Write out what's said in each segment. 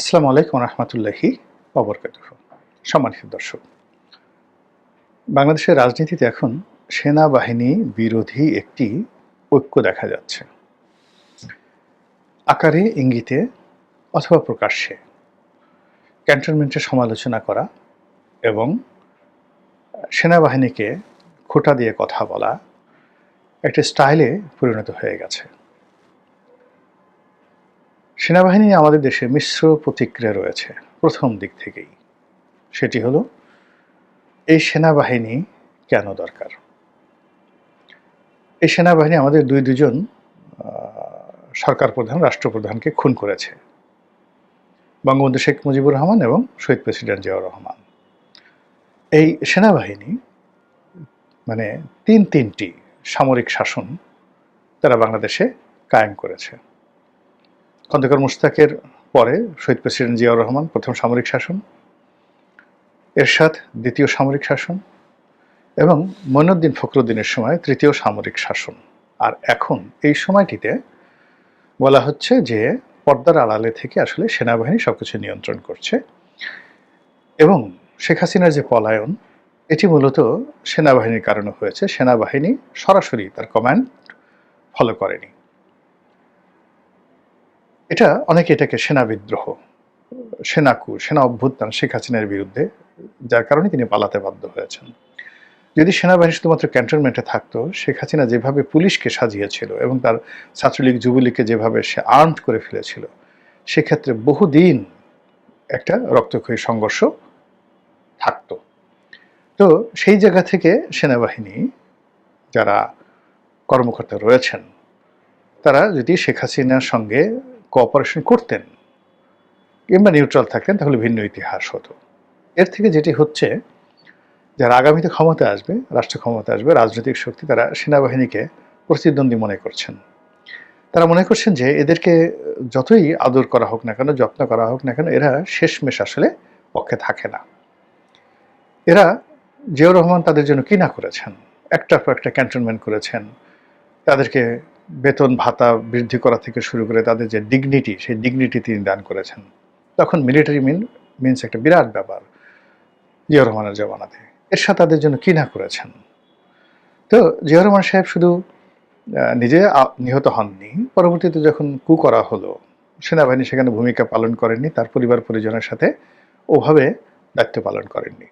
আসসালামু আলাইকুম রহমতুল্লাহি অবরকাত সম্মানিত দর্শক, বাংলাদেশের রাজনীতিতে এখন সেনাবাহিনী বিরোধী একটি ঐক্য দেখা যাচ্ছে। আকারে ইঙ্গিতে অথবা প্রকাশ্যে ক্যান্টনমেন্টের সমালোচনা করা এবং সেনাবাহিনীকে খোটা দিয়ে কথা বলা একটা স্টাইলে পরিণত হয়ে গেছে। সেনাবাহিনী আমাদের দেশে মিশ্র প্রতিক্রিয়া রয়েছে, প্রথম দিক থেকেই। সেটি হলো, এই সেনাবাহিনী কেন দরকার? এই সেনাবাহিনী আমাদের দুই দুজন সরকার প্রধান, রাষ্ট্রপ্রধানকে খুন করেছে। বঙ্গবন্ধু শেখ মুজিবুর রহমান এবং শহীদ প্রেসিডেন্ট জিয়াউর রহমান। এই সেনাবাহিনী মানে তিন তিনটি সামরিক শাসন তারা বাংলাদেশে কায়েম করেছে। খন্দকার মুস্তাকের পরে শহীদ প্রেসিডেন্ট জিয়াউর রহমান প্রথম সামরিক শাসন, এরশাদ দ্বিতীয় সামরিক শাসন এবং মইনুদ্দিন ফখরুদ্দিনের সময় তৃতীয় সামরিক শাসন। আর এখন এই সময়টিতে বলা হচ্ছে যে পর্দার আড়ালে থেকে আসলে সেনাবাহিনী সবকিছু নিয়ন্ত্রণ করছে এবং শেখ হাসিনার যে পলায়ন, এটি মূলত সেনাবাহিনীর কারণে হয়েছে। সেনাবাহিনী সরাসরি তার কমান্ড ফলো করেনি। এটা অনেকে এটাকে সেনা বিদ্রোহ সেনাকু সেনা অভ্যুত্থান শেখ হাসিনার বিরুদ্ধে, যার কারণে তিনি পালাতে বাধ্য হয়েছেন। যদি সেনাবাহিনী শুধুমাত্র ক্যান্টনমেন্টে থাকতো, শেখ হাসিনা যেভাবে পুলিশকে সাজিয়েছিল এবং তার ছাত্রলীগ, যুবলীগকে যেভাবে সে আর্মড করে ফেলেছিল, সেক্ষেত্রে বহুদিন একটা রক্তক্ষয়ী সংঘর্ষ থাকতো। তো সেই জায়গা থেকে সেনাবাহিনী যারা কর্মকর্তা রয়েছেন, তারা যদি শেখ হাসিনার সঙ্গে কোঅপারেশন করতেন। কিংবা নিউট্রাল থাকতেন, তাহলে ভিন্ন ইতিহাস হতো। এর থেকে যেটি হচ্ছে, যারা আগামীতে ক্ষমতা আসবে, রাষ্ট্র ক্ষমতা আসবে, রাজনৈতিক শক্তি, তারা সেনাবাহিনীকে প্রতিদ্বন্দ্বী মনে করছেন। তারা মনে করছেন যে, এদেরকে যতই আদর করা হোক না কেন, যত্ন করা হোক না কেন, এরা শেষমেশ আসলে পক্ষে থাকে না। এরা জিয়াউর রহমান তাদের জন্য কি না করেছেন? একটার পর একটা ক্যান্টনমেন্ট করেছেন। তাদেরকে বেতন ভাতা বৃদ্ধি করা থেকে শুরু করে তাদের যে ডিগনিটি সেই ডিগনিটি তিনি দান করেছেন। তখন মিলিটারি মিন মিনস একটা বিরাট ব্যাপার জিয়া রহমানের জমানাতে। এর সাথে তাদের জন্য কি না করেছেন? তো জিয়া রহমান সাহেব শুধু নিজে নিহত হননি, পরবর্তীতে যখন কু করা হলো, সেনাবাহিনী সেখানে ভূমিকা পালন করেননি, তার পরিবার পরিজনের সাথে ওভাবে দায়িত্ব পালন করেননি।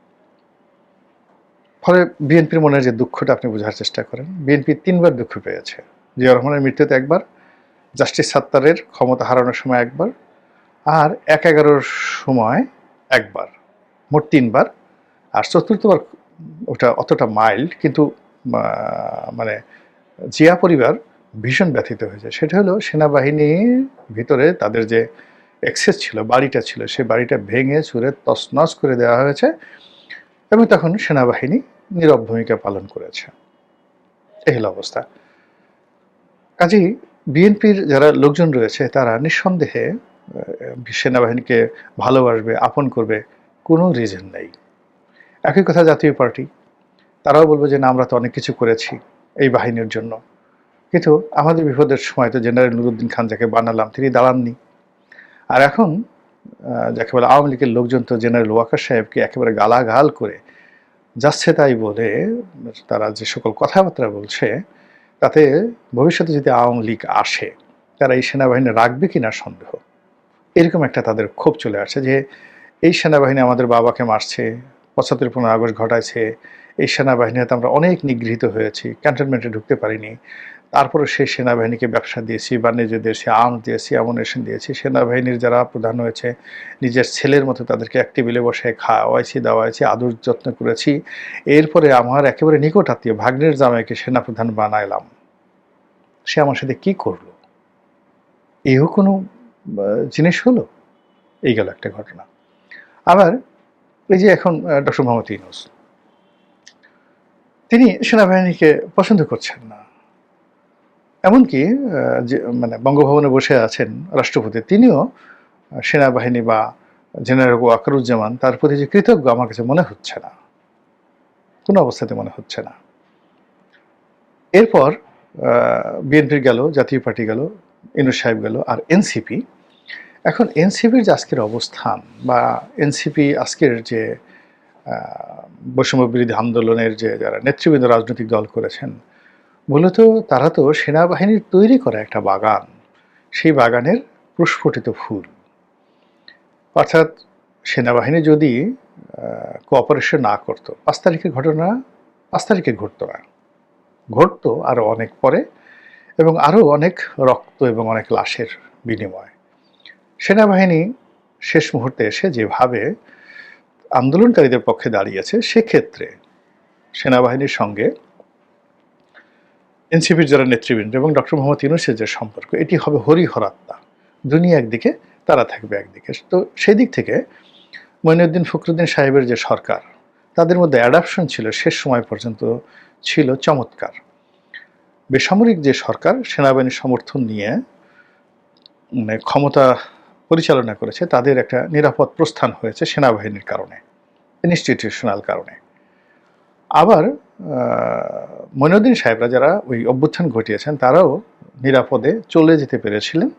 ফলে বিএনপির মনের যে দুঃখটা আপনি বোঝার চেষ্টা করেন, বিএনপি তিনবার দুঃখ পেয়েছে। জিয়া রহমানের মৃত্যুতে একবার, জাস্টিস সাত্তারের ক্ষমতা হারানোর সময় একবার, আর এক এগারোর সময় একবার, মোট তিনবার, আর চতুর্থবার ওটা অতটা মাইল্ড, কিন্তু মানে জিয়া পরিবার ভীষণ ব্যথিত হয়েছে। সেটা হলো সেনাবাহিনীর ভিতরে তাদের যে এক্সেস ছিল, বাড়িটা ছিল সেই বাড়িটা ভেঙে চুরে তছনছ করে দেওয়া হয়েছে এবং তখন সেনাবাহিনী নীরব ভূমিকা পালন করেছে। এই হলো অবস্থা। কাজেই বিএনপির যারা লোকজন রয়েছে, তারা নিঃসন্দেহে সেনাবাহিনীকে ভালোবাসবে, আপন করবে, কোনো রিজন নেই। একই কথা জাতীয় পার্টি, তারাও বলবে যে, না, আমরা তো অনেক কিছু করেছি এই বাহিনীর জন্য। কিন্তু আমাদের বিপদের সময় তো জেনারেল নুরুদ্দিন খান যাকে বানালাম, তিনি দাঁড়াননি। আর এখন যাকে বলে আওয়ামী লীগের লোকজন তো জেনারেল ওয়াকার সাহেবকে একেবারে গালাগাল করে, যাচ্ছে তাই বলে তারা যে সকল কথাবার্তা বলছে তাতে ভবিষ্যতে যদি আওয়ামী লীগ আসে, তারা এই সেনাবাহিনী রাখবে কি না সন্দেহ। এরকম একটা তাদের ক্ষোভ চলে আসে যে, এই সেনাবাহিনী আমাদের বাবাকে মারছে, পঁচাত্তর পনেরো আগস্ট ঘটাইছে, এই সেনাবাহিনী সেনাবাহিনীতে আমরা অনেক নিগৃহীত হয়েছি, ক্যান্টনমেন্টে ঢুকতে পারিনি তারপরে সেই সেনাবাহিনীকে ব্যবসা দিয়েছি বা বাণিজ্য দিয়েছি আর্মস দিয়েছি অ্যামুনেশন দিয়েছি। সেনাবাহিনীর যারা প্রধান হয়েছে, নিজের ছেলের মতো তাদেরকে এক টেবিলে বসে খাওয়াইছি, দাওয়াইছি, আদর যত্ন করেছি। এরপরে আমার একেবারে নিকট আত্মীয় ভাগ্নের জামাইকে সেনাপ্রধান বানাইলাম। সে আমার সাথে কি করল? এও কোনো জিনিস হলো? এই গেল একটা ঘটনা। আবার এই যে এখন ডক্টর মোহাম্মদ ইউনুস, তিনি সেনাবাহিনীকে পছন্দ করছেন। এমনকি যে মানে বঙ্গভবনে বসে আছেন রাষ্ট্রপতি, তিনিও সেনাবাহিনী বা জেনারেল ওয়াকারুজ্জামান, তার প্রতি যে কৃতজ্ঞ আমার কাছে মনে হচ্ছে না। কোনো অবস্থাতে মনে হচ্ছে না। এরপর বিএনপির গেল, জাতীয় পার্টি গেল, ইনুস সাহেব গেল, আর এনসিপি। এখন এনসিপির যে আজকের অবস্থান বা এনসিপি আজকের যে বৈষম্য বিরোধী আন্দোলনের যে যারা নেতৃবৃন্দ রাজনৈতিক দল করেছেন মূলত তারা তো সেনাবাহিনীর তৈরি করা একটা বাগান। সেই বাগানের প্রস্ফুটিত ফুল। অর্থাৎ সেনাবাহিনী যদি কোঅপারেশন না করতো, পাঁচ তারিখের ঘটনা, পাঁচ তারিখে ঘটতো না। ঘটতো আরও অনেক পরে এবং আরও অনেক রক্ত এবং অনেক লাশের বিনিময়। সেনাবাহিনী শেষ মুহূর্তে এসে যেভাবে আন্দোলনকারীদের পক্ষে দাঁড়িয়েছে, সেক্ষেত্রে সেনাবাহিনীর সঙ্গে এনসিপির যারা নেতৃবৃন্দ এবং ডক্টর মোহাম্মদ ইউনুসের যে সম্পর্ক, এটি হবে হরিহরাত্মা দুনিয়া একদিকে, তারা থাকবে একদিকে। তো সেই দিক থেকে মঈনুদ্দিন ফখরুদ্দিন সাহেবের যে সরকার, তাদের মধ্যে অ্যাডাপশন ছিল, শেষ সময় পর্যন্ত ছিল চমৎকার। বেসামরিক যে সরকার, সেনাবাহিনীর সমর্থন নিয়ে মানে ক্ষমতা পরিচালনা করেছে, তাদের একটা নিরাপদ প্রস্থান হয়েছে সেনাবাহিনীর কারণে ইনস্টিটিউশনাল কারণে। আবার মইনুদ্দিন সাহেবরা যারা ওই অভ্যুত্থান ঘটিয়েছেন, তারাও নিরাপদে চলে যেতে পেরেছিলেন।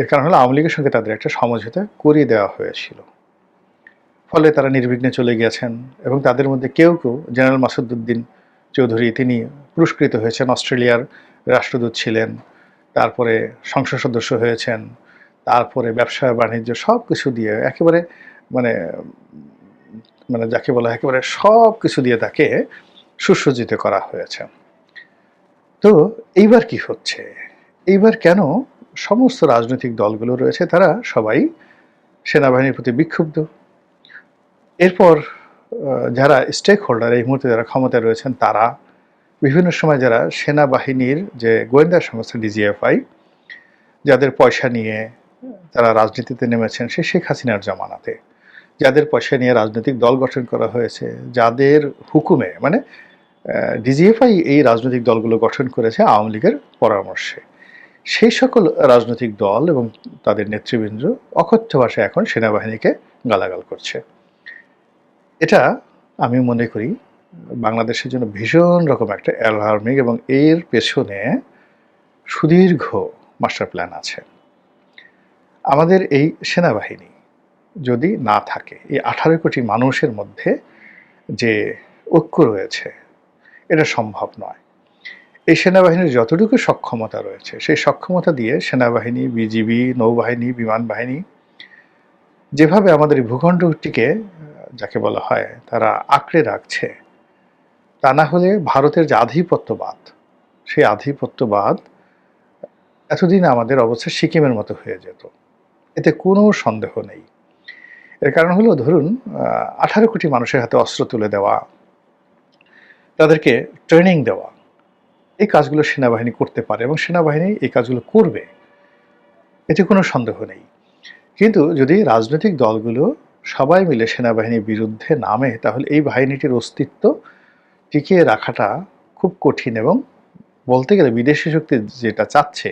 এর কারণ হলো আওয়ামী লীগের সঙ্গে তাদের একটা সমঝোতা করিয়ে দেওয়া হয়েছিল। ফলে তারা নির্বিঘ্নে চলে গিয়েছেন এবং তাদের মধ্যে কেউ কেউ জেনারেল মাসুদুদ্দিন চৌধুরী, তিনি পুরস্কৃত হয়েছেন, অস্ট্রেলিয়ার রাষ্ট্রদূত ছিলেন, তারপরে সংসদ সদস্য হয়েছেন, তারপরে ব্যবসা, বাণিজ্য সব কিছু দিয়ে একেবারে মানে মানে যাকে বলা হয় একেবারে সব কিছু দিয়ে তাকে সুসজ্জিত করা হয়েছে। তো এইবার কি হচ্ছে? এইবার কেন সমস্ত রাজনৈতিক দলগুলো রয়েছে, তারা সবাই সেনাবাহিনীর প্রতি বিক্ষুব্ধ? এরপর যারা স্টেক হোল্ডার এই মুহূর্তে যারা ক্ষমতায় রয়েছেন, তারা বিভিন্ন সময় যারা সেনাবাহিনীর যে গোয়েন্দা সংস্থা ডিজিএফআই যাদের পয়সা নিয়ে তারা রাজনীতিতে নেমেছেন, সে শেখ হাসিনার জামানাতে। যাদের পয়সা নিয়ে রাজনৈতিক দল গঠন করা হয়েছে, যাদের হুকুমে মানে ডিজিএফআই এই রাজনৈতিক দলগুলো গঠন করেছে আওয়ামী লীগের পরামর্শে। সেই সকল রাজনৈতিক দল এবং তাদের নেতৃবৃন্দ অকথ্য ভাষায় এখন সেনাবাহিনীকে গালাগাল করছে। এটা আমি মনে করি বাংলাদেশের জন্য ভীষণ রকম একটা অ্যালার্মিং এবং এর পেছনে সুদীর্ঘ মাস্টার প্ল্যান আছে। আমাদের এই সেনাবাহিনী যদি না থাকে, এই আঠারো কোটি মানুষের মধ্যে যে ঐক্য রয়েছে, এটা সম্ভব নয়। এই সেনাবাহিনীর যতটুকু সক্ষমতা রয়েছে, সেই সক্ষমতা দিয়ে সেনাবাহিনী, বিজিবি, নৌবাহিনী, বিমান বাহিনী, যেভাবে আমাদের ভূখণ্ডটিকে, যাকে বলা হয়, তারা আঁকড়ে রাখছে, তা না হলে ভারতের যে আধিপত্যবাদ, সেই আধিপত্যবাদ এতদিন আমাদের অবস্থা সিকিমের মতো হয়ে যেত। এতে কোনো সন্দেহ নেই। এর কারণ হলো, ধরুন আঠারো কোটি মানুষের হাতে অস্ত্র তুলে দেওয়া, তাদেরকে ট্রেনিং দেওয়া, এই কাজগুলো সেনাবাহিনী করতে পারে এবং সেনাবাহিনী এই কাজগুলো করবে, এতে কোনো সন্দেহ নেই। কিন্তু যদি রাজনৈতিক দলগুলো সবাই মিলে সেনাবাহিনীর বিরুদ্ধে নামে, তাহলে এই বাহিনীটির অস্তিত্ব টিকিয়ে রাখাটা খুব কঠিন এবং বলতে গেলে বিদেশি শক্তি যেটা চাচ্ছে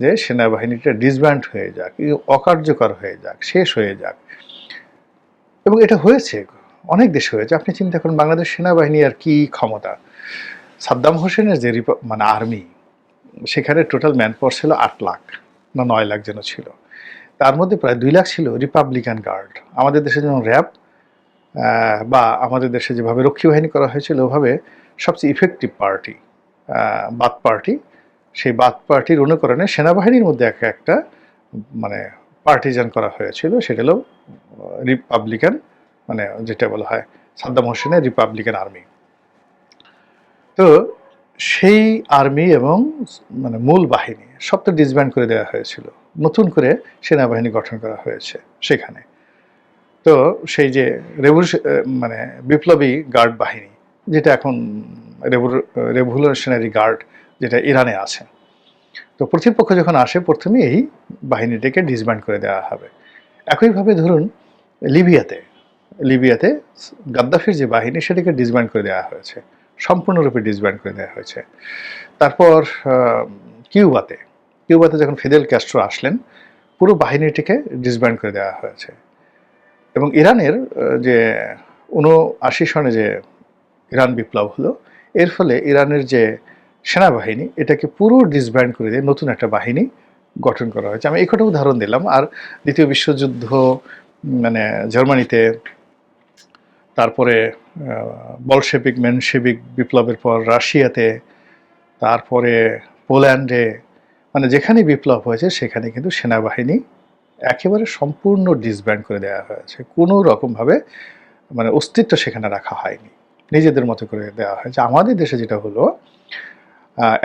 যে সেনাবাহিনীটা ডিসব্যান্ড হয়ে যাক, অকার্যকর হয়ে যাক, শেষ হয়ে যাক। এবং এটা হয়েছে, অনেক দেশে হয়েছে। আপনি চিন্তা করুন, বাংলাদেশ সেনাবাহিনী আর কি ক্ষমতা? সাদ্দাম হোসেনের যে মানে আর্মি, সেখানে টোটাল ম্যান পাওয়ার ছিল আট লাখ, না নয় লাখ যেন ছিল। তার মধ্যে প্রায় দুই লাখ ছিল রিপাবলিকান গার্ড আমাদের দেশে যেমন র্যাব বা আমাদের দেশে যেভাবে রক্ষী বাহিনী করা হয়েছিল, ওভাবে সবচেয়ে ইফেক্টিভ পার্টি বাদ পার্টি সেই বাদ পার্টির অনুকরণে সেনাবাহিনীর মধ্যে একটা একটা মানে পার্টিজান করা হয়েছিল, সেটা হলো রিপাবলিকান মানে যেটা বলা হয় সাদ্দাম হোসেনের রিপাবলিকান আর্মি তো সেই আর্মি এবং মানে মূল বাহিনী সব তো ডিসব্যান্ড করে দেওয়া হয়েছিল। নতুন করে সেনাবাহিনী গঠন করা হয়েছে সেখানে। তো সেই যে রেভলিউশন মানে বিপ্লবী গার্ড বাহিনী, যেটা এখন রেভলিউশনারি গার্ড যেটা ইরানে আছে। তো প্রতিপক্ষ যখন আসে প্রথমে এই বাহিনীটাকে ডিসব্যান্ড করে দেওয়া হবে। একইভাবে ধরুন লিবিয়াতে লিবিয়াতে গাদ্দাফির যে বাহিনী সেটাকে ডিসব্যান্ড করে দেওয়া হয়েছে, সম্পূর্ণরূপে ডিসব্যান্ড করে দেওয়া হয়েছে। তারপর কিউবাতে কিউবাতে যখন ফিদেল ক্যাস্ট্রো আসলেন, পুরো বাহিনীটিকে ডিসব্যান্ড করে দেওয়া হয়েছে। এবং ইরানের যে উনআশি সনে যে ইরান বিপ্লব হলো, এর ফলে ইরানের যে সেনাবাহিনী, এটাকে পুরো ডিসব্যান্ড করে দিয়ে নতুন একটা বাহিনী গঠন করা হয়েছে। আমি এই কটা উদাহরণ দিলাম। আর দ্বিতীয় বিশ্বযুদ্ধ মানে জার্মানিতে, তারপরে বলশেবিক মেনশেবিক বিপ্লবের পর রাশিয়াতে, তারপরে পোল্যান্ডে মানে যেখানে বিপ্লব হয়েছে সেখানে কিন্তু সেনাবাহিনী একেবারে সম্পূর্ণ ডিসব্যান্ড করে দেওয়া হয়েছে। কোনো রকমভাবে মানে অস্তিত্ব সেখানে রাখা হয়নি। নিজেদের মতো করে দেওয়া হয়েছে। আমাদের দেশে যেটা হলো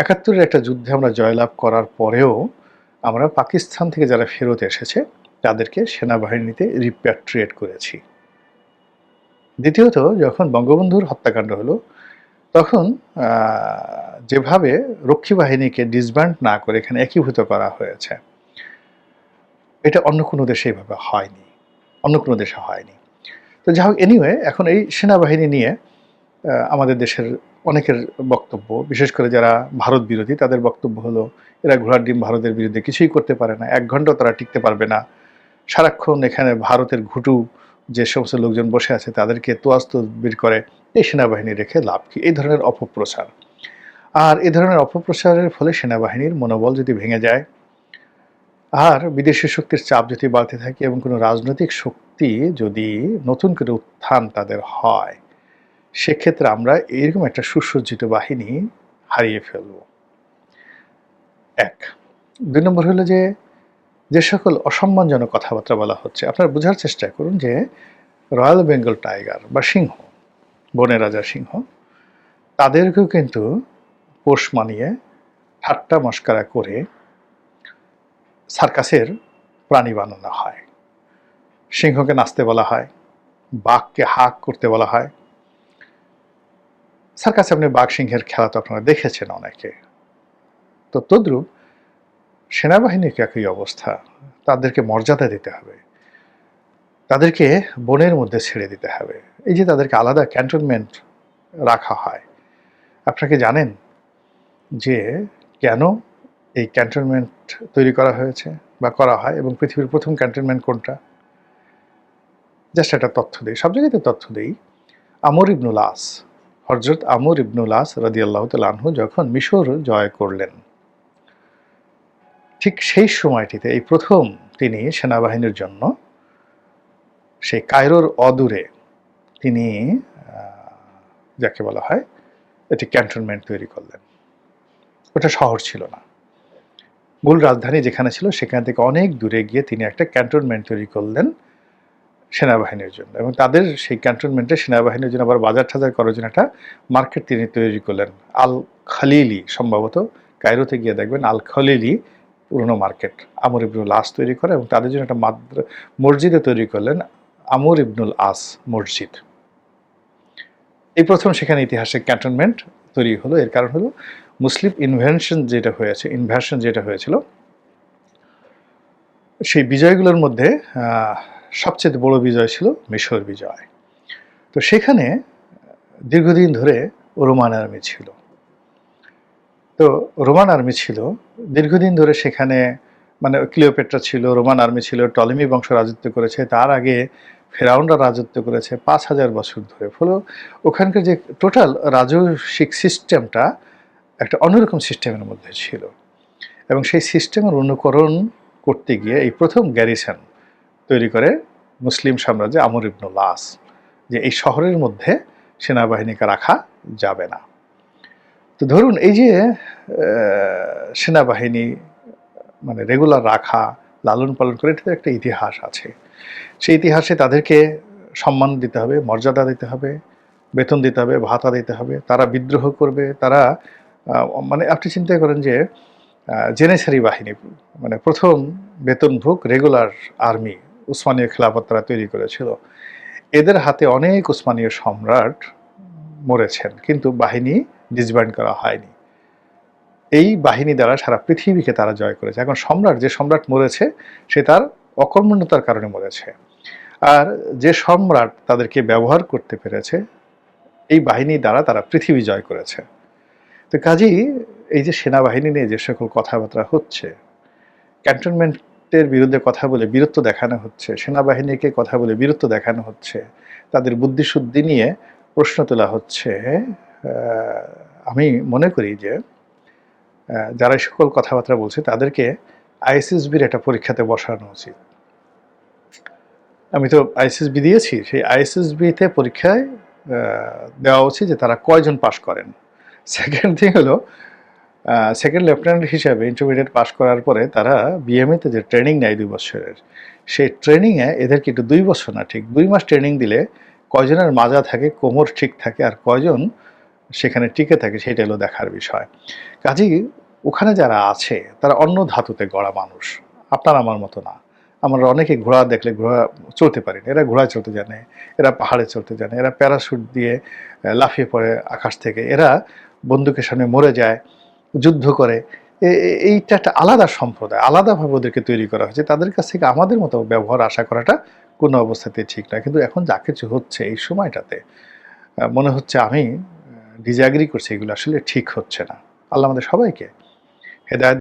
একাত্তরের একটা যুদ্ধে আমরা জয়লাভ করার পরেও আমরা পাকিস্তান থেকে যারা ফেরত এসেছে তাদেরকে সেনাবাহিনীতে রিপ্যাট্রিয়েট করেছি। দ্বিতীয়ত, যখন বঙ্গবন্ধুর হত্যাকাণ্ড হলো, তখন যেভাবে রক্ষী বাহিনীকে ডিসব্যান্ড না করে এখানে একীভূত করা হয়েছে, এটা অন্য কোনো দেশে এইভাবে হয়নি, অন্য কোনো দেশে হয়নি। তো যাই হোক এনিওয়ে এখন এই সেনাবাহিনী নিয়ে আমাদের দেশের অনেকের বক্তব্য, বিশেষ করে যারা ভারত বিরোধী, তাদের বক্তব্য হলো, এরা ঘোড়ার ডিম ভারতের বিরুদ্ধে কিছুই করতে পারে না, এক ঘণ্টা তারা টিকতে পারবে না সারাক্ষণ এখানে ভারতের ঘুটু যে সমস্ত লোকজন বসে আছে, তাদেরকে তোয়াস্ত বের করে এই সেনাবাহিনী রেখে লাভ কি? এই ধরনের অপপ্রচার। আর এই ধরনের অপপ্রচারের ফলে সেনাবাহিনীর মনোবল যদি ভেঙে যায়, আর বিদেশি শক্তির চাপ যদি বাড়তে থাকে এবং কোনো রাজনৈতিক শক্তি যদি নতুন করে উত্থান তাদের হয়, সেক্ষেত্রে আমরা এরকম একটা সুসজ্জিত বাহিনী হারিয়ে ফেলব। এক। দুই নম্বর হলো যে যে সকল অসম্মানজনক কথাবার্তা বলা হচ্ছে, আপনারা বোঝার চেষ্টা করুন যে রয়্যাল বেঙ্গল টাইগার বা সিংহ বনের রাজা সিংহ, তাদেরকেও কিন্তু পোষ মানিয়ে ঠাট্টা মস্কারা করে সার্কাসের প্রাণী বানানো হয়। সিংহকে নাচতে বলা হয়, বাঘকে হাক করতে বলা হয়। সার্কাসে আপনি বাঘ সিংহের খেলা তো আপনারা দেখেছেন অনেকে। তো তদ্রূপ সেনাবাহিনীর একই অবস্থা। তাদেরকে মর্যাদা দিতে হবে। তাদেরকে বনের মধ্যে ছেড়ে দিতে হবে। এই যে তাদেরকে আলাদা ক্যান্টনমেন্ট রাখা হয়। আপনাকে জানেন যে কেন এই ক্যান্টনমেন্ট তৈরি করা হয়েছে বা করা হয় এবং পৃথিবীর প্রথম ক্যান্টনমেন্ট কোনটা? জাস্ট একটা তথ্য দিই। সব জায়গাতে তথ্য দিই। আমর ইবনুল আস হজরত আমর ইবনুল আস রাদি আল্লাহ আনহু যখন মিশর জয় করলেন ঠিক সেই সময়টিতে এই প্রথম তিনি সেনাবাহিনীর জন্য সেই কায়রোর অদূরে তিনি যাকে বলা হয় একটি ক্যান্টনমেন্ট তৈরি করলেন। ওটা শহর ছিল না। মূল রাজধানী যেখানে ছিল সেখান থেকে অনেক দূরে গিয়ে তিনি একটা ক্যান্টনমেন্ট তৈরি করলেন সেনাবাহিনীর জন্য এবং তাদের সেই ক্যান্টনমেন্টে সেনাবাহিনীর জন্য আবার বাজার টাজার করার জন্য একটা মার্কেট তিনি তৈরি করলেন। আল খালিলি সম্ভবত কায়রোতে গিয়ে দেখবেন আল খালিলি পুরনো মার্কেট আমর ইবনুল আস তৈরি করে এবং তাদের জন্য একটা মাদ্র মসজিদে তৈরি করলেন আমর ইবনুল আস মসজিদ। এই প্রথম সেখানে ইতিহাসে ক্যান্টনমেন্ট তৈরি হলো। এর কারণ হলো মুসলিম ইনভেনশন যেটা হয়েছে ইনভ্যাশন যেটা হয়েছিল, সেই বিজয়গুলোর মধ্যে সবচেয়ে বড় বিজয় ছিল মিশর বিজয়। তো সেখানে দীর্ঘদিন ধরে রোমান আর্মি ছিল। তো রোমান আর্মি ছিল। দীর্ঘদিন ধরে সেখানে মানে ক্লিওপেট্রা ছিল, রোমান আর্মি ছিল, টলেমি বংশ রাজত্ব করেছে, তার আগে ফেরাউনরা রাজত্ব করেছে পাঁচ হাজার বছর ধরে। ফলে ওখানকার যে টোটাল রাজস্বিক সিস্টেমটা একটা অন্যরকম সিস্টেমের মধ্যে ছিল। এবং সেই সিস্টেমের অনুকরণ করতে গিয়ে এই প্রথম গ্যারিসন তৈরি করে মুসলিম সাম্রাজ্যে আমর ইবনুল আস যে এই শহরের মধ্যে সেনাবাহিনীকে রাখা যাবে না। তো ধরুন এই যে সেনাবাহিনী মানে রেগুলার রাখা, লালন পালন করে, এটাতে একটা ইতিহাস আছে। সেই ইতিহাসে তাদেরকে সম্মান দিতে হবে, মর্যাদা দিতে হবে, বেতন দিতে হবে, ভাতা দিতে হবে, তারা বিদ্রোহ করবে, তারা মানে আপনি চিন্তা করেন যে জেনেসারি বাহিনী মানে প্রথম বেতনভোগ রেগুলার আর্মি উসমানীয় খেলাফত তারা তৈরি করেছিল। এদের হাতে অনেক উসমানীয় সম্রাট মরেছেন, কিন্তু বাহিনী ডিসব্যান্ড করা হয়নি। এই বাহিনী দ্বারা সারা পৃথিবীকে তারা জয় করেছে। এখন সম্রাট, যে সম্রাট মরেছে, সে তার অকর্মণ্যতার কারণে মরেছে। আর যে সম্রাট তাদেরকে ব্যবহার করতে পেরেছে, এই বাহিনী দ্বারা তারা পৃথিবী জয় করেছে। তো কাজেই এই যে সেনাবাহিনী নিয়ে যে সকল কথাবার্তা হচ্ছে, ক্যান্টনমেন্টের বিরুদ্ধে কথা বলে বীরত্ব দেখানো হচ্ছে, সেনাবাহিনীকে কথা বলে বীরত্ব দেখানো হচ্ছে, তাদের বুদ্ধিশুদ্ধি নিয়ে প্রশ্ন তোলা হচ্ছে আমি মনে করি যে যারা সকল কথাবার্তা বলছে তাদেরকে আইএসএসবির একটা পরীক্ষাতে বসানো উচিত। আমি তো আইএসএসবি দিয়েছি, সেই আইএসএসবিতে পরীক্ষায় দেওয়া উচিত যে তারা কয়জন পাশ করেন। সেকেন্ড থিং হলো সেকেন্ড লেফটেন্যান্ট হিসাবে ইন্টারমিডিয়েট পাশ করার পরে তারা বিএমএতে যে ট্রেনিং নেয় দুই বছরের, সেই ট্রেনিংয়ে এদেরকে একটু দুই বছর না, ঠিক দুই মাস ট্রেনিং দিলে কয়জনের মাজা থাকে, কোমর ঠিক থাকে আর কয়জন সেখানে টিকে থাকে সেটা হলো দেখার বিষয়। কাজেই ওখানে যারা আছে, তারা অন্য ধাতুতে গড়া মানুষ। আপনার আমার মতো না। আমরা অনেকে ঘোড়া দেখলে ঘোড়া চলতে পারি না। এরা ঘোড়ায় চলতে জানে, এরা পাহাড়ে চলতে জানে, এরা প্যারাশুট দিয়ে লাফিয়ে পড়ে আকাশ থেকে। এরা বন্দুকের সামনে মরে যায়, যুদ্ধ করে। এইটা একটা আলাদা সম্প্রদায়। আলাদাভাবে ওদেরকে তৈরি করা হয়েছে। তাদের কাছ থেকে আমাদের মতো ব্যবহার আশা করাটা কোনো অবস্থাতেই ঠিক না। কিন্তু এখন যা কিছু হচ্ছে এই সময়টাতে মনে হচ্ছে আমি ডিজাগ্রি করছি এগুলো আসলে ঠিক হচ্ছে না। আল্লাহ আমাদের সবাইকে হেদায়ত